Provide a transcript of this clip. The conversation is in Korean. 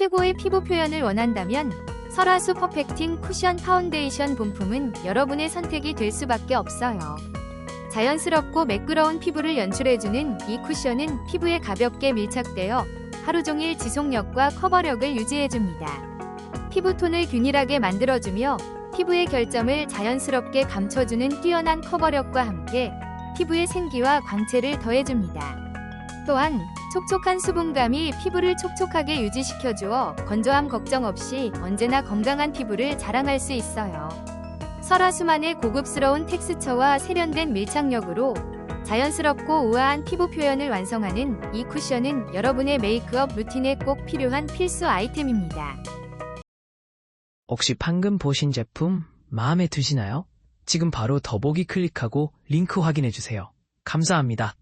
최고의 피부 표현을 원한다면 설화수 퍼펙팅 쿠션 파운데이션 본품은 여러분의 선택이 될 수밖에 없어요. 자연스럽고 매끄러운 피부를 연출해주는 이 쿠션은 피부에 가볍게 밀착되어 하루 종일 지속력과 커버력을 유지해줍니다. 피부톤을 균일하게 만들어주며 피부의 결점을 자연스럽게 감춰주는 뛰어난 커버력과 함께 피부의 생기와 광채를 더해줍니다. 또한 촉촉한 수분감이 피부를 촉촉하게 유지시켜 주어 건조함 걱정 없이 언제나 건강한 피부를 자랑할 수 있어요. 설화수만의 고급스러운 텍스처와 세련된 밀착력으로 자연스럽고 우아한 피부 표현을 완성하는 이 쿠션은 여러분의 메이크업 루틴에 꼭 필요한 필수 아이템입니다. 혹시 방금 보신 제품 마음에 드시나요? 지금 바로 더보기 클릭하고 링크 확인해주세요. 감사합니다.